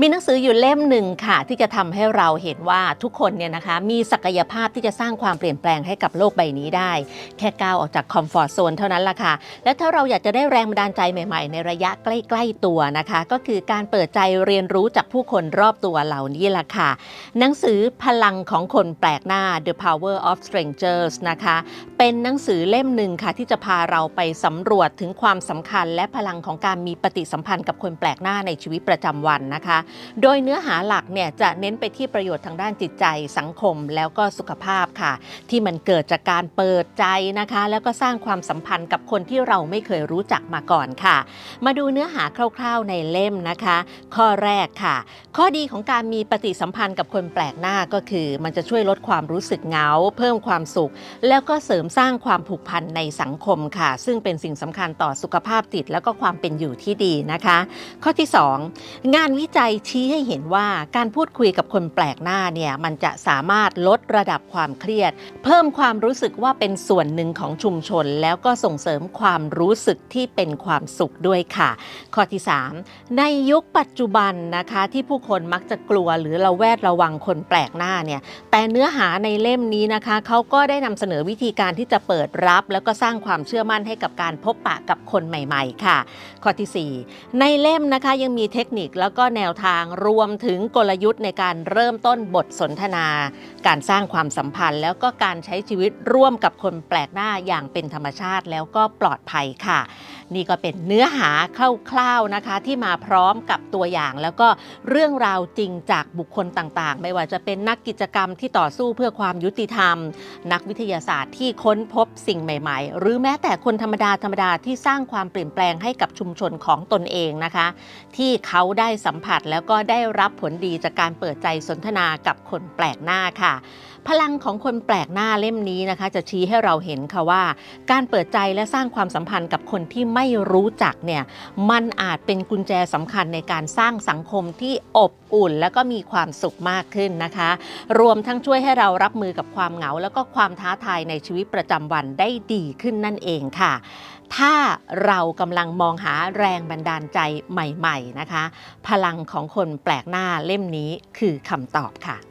มีหนังสืออยู่เล่มหนึ่งค่ะ ที่จะทำให้เราเห็นว่าทุกคนเนี่ยนะคะมีศักยภาพที่จะสร้างความเปลี่ยนแปลงให้กับโลกใบนี้ได้ แค่ก้าวออกจากคอมฟอร์ทโซนเท่านั้นละค่ะ และถ้าเราอยากจะได้แรงบันดาลใจใหม่ๆ ในระยะใกล้ ๆ ตัวนะคะ ก็คือการเปิดใจเรียนรู้จากผู้คนรอบตัวเหล่านี้ละค่ะ หนังสือพลังของคนแปลกหน้า The Power of Strangers นะคะ เป็นหนังสือเล่มหนึ่งค่ะ ที่จะพาเราไปสำรวจถึงความสำคัญและพลังของการมีปฏิสัมพันธ์กับคนแปลกหน้าในชีวิตประจำวันนะคะโดยเนื้อหาหลักเนี่ยจะเน้นไปที่ประโยชน์ทางด้านจิตใจสังคมแล้วก็สุขภาพค่ะ ที่มันเกิดจากการเปิดใจนะคะ แล้วก็สร้างความสัมพันธ์กับคนที่เราไม่เคยรู้จักมาก่อนค่ะ มาดูเนื้อหาคร่าวๆในเล่มนะคะ ข้อแรกค่ะ ข้อดีของการมีปฏิสัมพันธ์กับคนแปลกหน้าก็คือ มันจะช่วยลดความรู้สึกเหงา เพิ่มความสุข แล้วก็เสริมสร้างความผูกพันในสังคมค่ะ ซึ่งเป็นสิ่งสำคัญต่อสุขภาพจิต แล้วก็ความเป็นอยู่ที่ดีนะคะ ข้อที่ 2 งานวิจัยชี้ให้เห็นว่าการพูดคุยกับคนแปลกหน้าเนี่ยมันจะสามารถลดระดับความเครียด เพิ่มความรู้สึกว่าเป็นส่วนหนึ่งของชุมชน แล้วก็ส่งเสริมความรู้สึกที่เป็นความสุขด้วยค่ะ ข้อที่ 3 ในยุคปัจจุบันนะคะที่ผู้คนมักจะกลัวหรือระแวดระวังคนแปลกหน้าเนี่ยแต่เนื้อหาในเล่มนี้นะคะเขาก็ได้นำเสนอวิธีการที่จะเปิดรับ แล้วก็สร้างความเชื่อมั่นให้กับการพบปะกับคนใหม่ ๆ ค่ะ ข้อทีสี่4 ในเล่มนะคะยังมีเทคนิคแล้วก็แนวทางางรวมถึงกลยุทธ์ในการเริ่มต้นบทสนทนา การสร้างความสัมพันธ์ แล้วก็การใช้ชีวิตร่วมกับคนแปลกหน้าอย่างเป็นธรรมชาติแล้วก็ปลอดภัยค่ะ นี่ก็เป็นเนื้อหาคร่าวๆนะคะ ที่มาพร้อมกับตัวอย่าง แล้วก็เรื่องราวจริงจากบุคคลต่างๆ ไม่ว่าจะเป็นนักกิจกรรมที่ต่อสู้เพื่อความยุติธรรม นักวิทยาศาสตร์ที่ค้นพบสิ่งใหม่ๆ หรือแม้แต่คนธรรมดาธรรมดาที่สร้างความเปลี่ยนแปลงให้กับชุมชนของตนเองนะคะ ที่เขาได้สัมผัสแล้วก็ได้รับผลดีจากการเปิดใจสนทนากับคนแปลกหน้าค่ะ พลังของคนแปลกหน้าเล่มนี้นะคะ จะชี้ให้เราเห็นค่ะว่า การเปิดใจและสร้างความสัมพันธ์กับคนที่ไม่รู้จักเนี่ยมันอาจเป็นกุญแจสำคัญในการสร้างสังคมที่อบอุ่น และก็มีความสุขมากขึ้นนะคะ รวมทั้งช่วยให้เรารับมือกับความเหงา แล้วก็ความท้าทายในชีวิตประจำวันได้ดีขึ้นนั่นเองค่ะ ถ้าเรากำลังมองหาแรงบันดาลใจใหม่ ๆนะคะ พลังของคนแปลกหน้าเล่มนี้คือคำตอบค่ะ